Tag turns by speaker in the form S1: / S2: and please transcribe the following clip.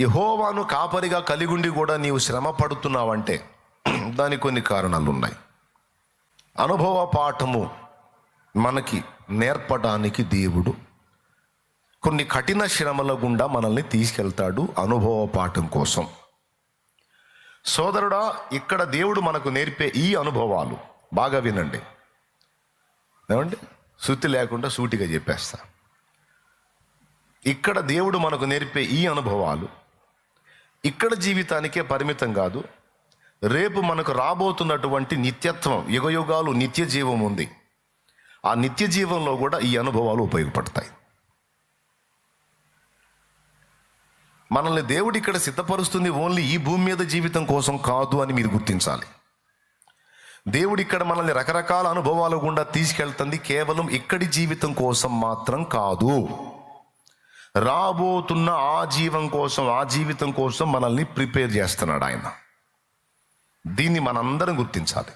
S1: యహోవాను కాపరిగా కలిగుండి కూడా నీవు శ్రమ పడుతున్నావంటే దానికి కొన్ని కారణాలు ఉన్నాయి అనుభవ పాఠము మనకి నేర్పడానికి దేవుడు కొన్ని కఠిన శ్రమల గుండా మనల్ని తీసుకెళ్తాడు అనుభవ పాఠం కోసం. సోదరుడా ఇక్కడ దేవుడు మనకు నేర్పే ఈ అనుభవాలు బాగా వినండి. ఏమండి? శృతి లేకుండా సూటిగా చెప్పేస్తా. ఇక్కడ దేవుడు మనకు నేర్పే ఈ అనుభవాలు ఇక్కడ జీవితానికే పరిమితం కాదు రేపు మనకు రాబోతున్నటువంటి నిత్యత్వం యుగయుగాలు నిత్య జీవం ఉంది. ఆ నిత్య జీవంలో కూడా ఈ అనుభవాలు ఉపయోగపడతాయి. మనల్ని దేవుడు ఇక్కడ సిద్ధపరుస్తుంది ఓన్లీ ఈ భూమి మీద జీవితం కోసం కాదు అని మీరు గుర్తించాలి. దేవుడు ఇక్కడ మనల్ని రకరకాల అనుభవాల గుండా తీసుకెళ్తుంది కేవలం ఇక్కడి జీవితం కోసం మాత్రం కాదు. రాబోతున్న ఆ జీవం కోసం ఆ జీవితం కోసం మనల్ని ప్రిపేర్ చేస్తున్నాడు ఆయన. దీన్ని మనందరం గుర్తించాలి.